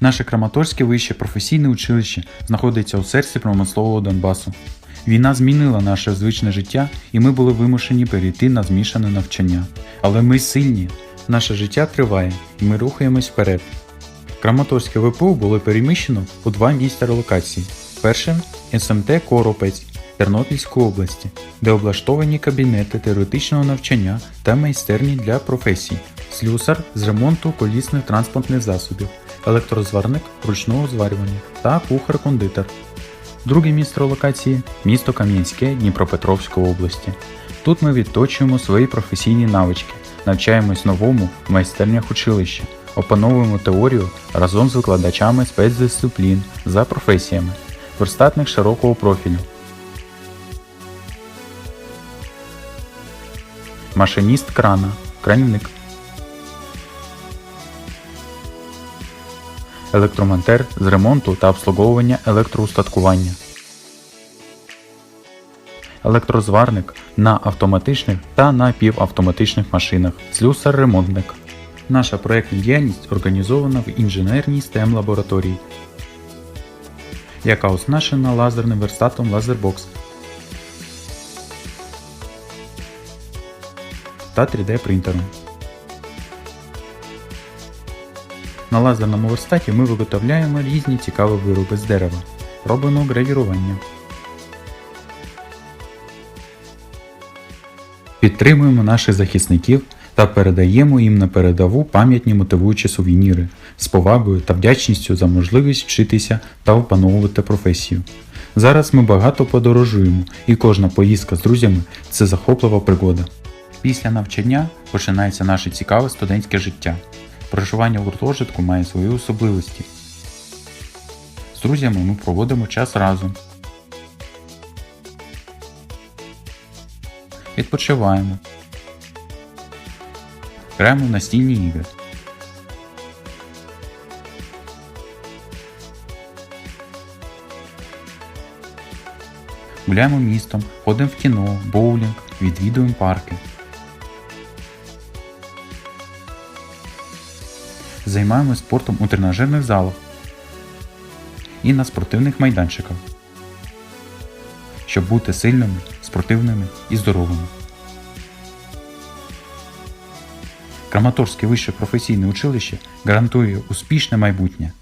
Наше Краматорське вище професійне училище знаходиться у серці промислового Донбасу. Війна змінила наше звичне життя, і ми були вимушені перейти на змішане навчання. Але ми сильні, наше життя триває, і ми рухаємось вперед. Краматорське ВПУ було переміщено у два місця релокації. Першим СМТ Коропець Тернопільської області, де облаштовані кабінети теоретичного навчання та майстерні для професій, слюсар з ремонту колісних транспортних засобів, електрозварник ручного зварювання та кухар-кондитер. Друге місце локації місто Кам'янське Дніпропетровської області. Тут ми відточуємо свої професійні навички, навчаємось новому в майстернях училища, опановуємо теорію разом з викладачами спецдисциплін за професіями, верстатник широкого профілю. Машиніст крана, кранівник. Електромонтер з ремонту та обслуговування електроустаткування. Електрозварник на автоматичних та напівавтоматичних машинах. Слюсар-ремонтник. Наша проєктна діяльність організована в інженерній STEM лабораторії, яка оснащена лазерним верстатом Laserbox та 3D принтером. На лазерному верстаті ми виготовляємо різні цікаві вироби з дерева. Робимо гравірування. Підтримуємо наших захисників та передаємо їм на передову пам'ятні мотивуючі сувеніри з повагою та вдячністю за можливість вчитися та опановувати професію. Зараз ми багато подорожуємо, і кожна поїздка з друзями це захоплива пригода. Після навчання починається наше цікаве студентське життя. Проживання в гуртожитку має свої особливості. З друзями ми проводимо час разом. Відпочиваємо. Граємо в настільні ігри. Гуляємо містом, ходимо в кіно, боулінг, відвідуємо парки. Займаємось спортом у тренажерних залах і на спортивних майданчиках, щоб бути сильними, спортивними і здоровими. Краматорське вище професійне училище гарантує успішне майбутнє.